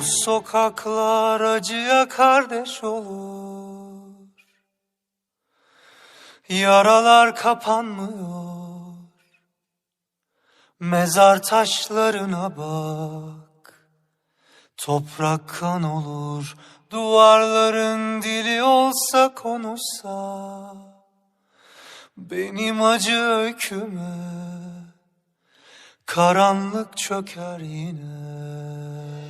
Bu sokaklar acıya kardeş olur. Yaralar kapanmıyor. Mezar taşlarına bak. Toprak kan olur. Duvarların dili olsa konuşsa. Benim acı öyküme karanlık çöker yine.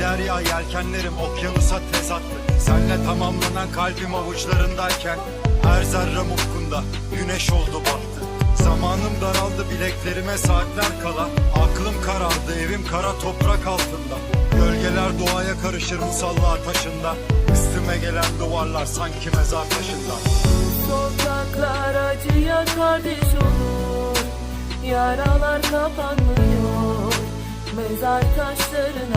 Derya yelkenlerim okyanusa tez attı Senle tamamlanan kalbim avuçlarındayken Her zerrem ufkunda güneş oldu battı Zamanım daraldı bileklerime saatler kala. Aklım karardı evim kara toprak altında. Gölgeler doğaya karışır musallat taşında. Üstüme gelen duvarlar sanki mezar taşında. Sokaklar acıya kardeş olur. Yaralar kapanmıyor. Mezar taşlarına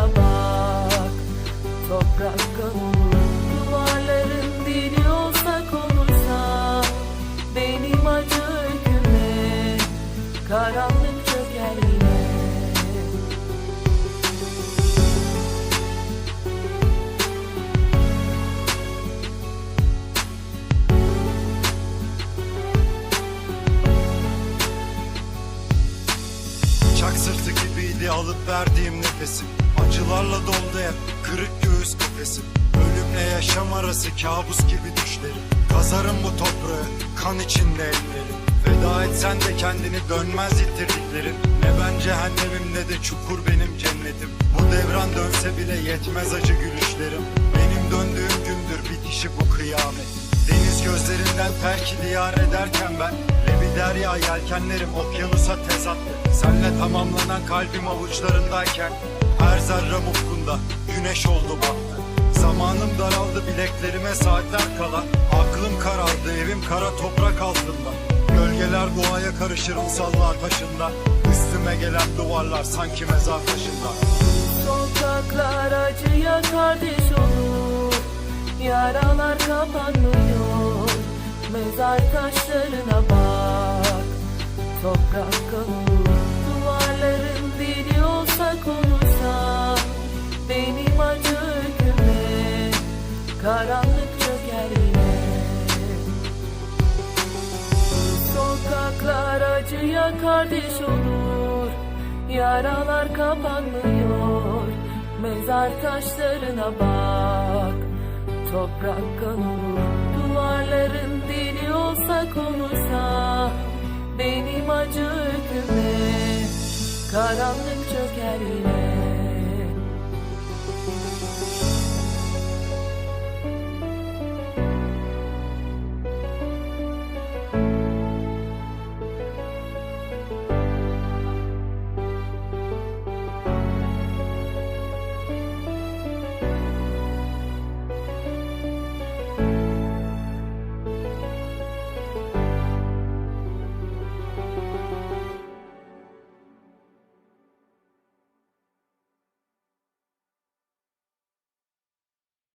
Toprak kan olur Duvarların dili olsa konuşsa Benim acı öyküme Karanlık çöker yine Çak sırtı gibiydi alıp verdiğim nefesim. Acılarla doldu hep. Kırık göğüs kafesim Ölümle yaşam arası kabus gibi düşlerim. Kazarım bu toprağı kan içinde ellerim. Feda etsen de kendini dönmez yitirdiklerim Ne ben cehennemim ne de çukur benim cennetim. Bu devran dönse bile yetmez acı gülüşlerim. Benim döndüğüm gündür bitişi bu kıyamet. Deniz gözlerinden terk diyar ederken ben Levi derya yelkenlerim okyanusa tez attı Senle tamamlanan kalbim avuçlarındayken Her zerrem ufkunda güneş oldu battı Zamanım daraldı bileklerime saatler kala. Aklım karardı evim kara toprak altında. Gölgeler doğaya karışır musallar taşında. Üstüme gelen duvarlar sanki mezar taşında. Sokaklar acıya kardeş olur. Yaralar kapanmıyor. Mezar taşlarına bak. Toprak kan Karanlık çöker yine Sokaklar acıya kardeş olur. Yaralar kapanmıyor. Mezar taşlarına bak. Toprak kan olur Duvarların dili olsa konuşsa Benim acı öyküme Karanlık çöker yine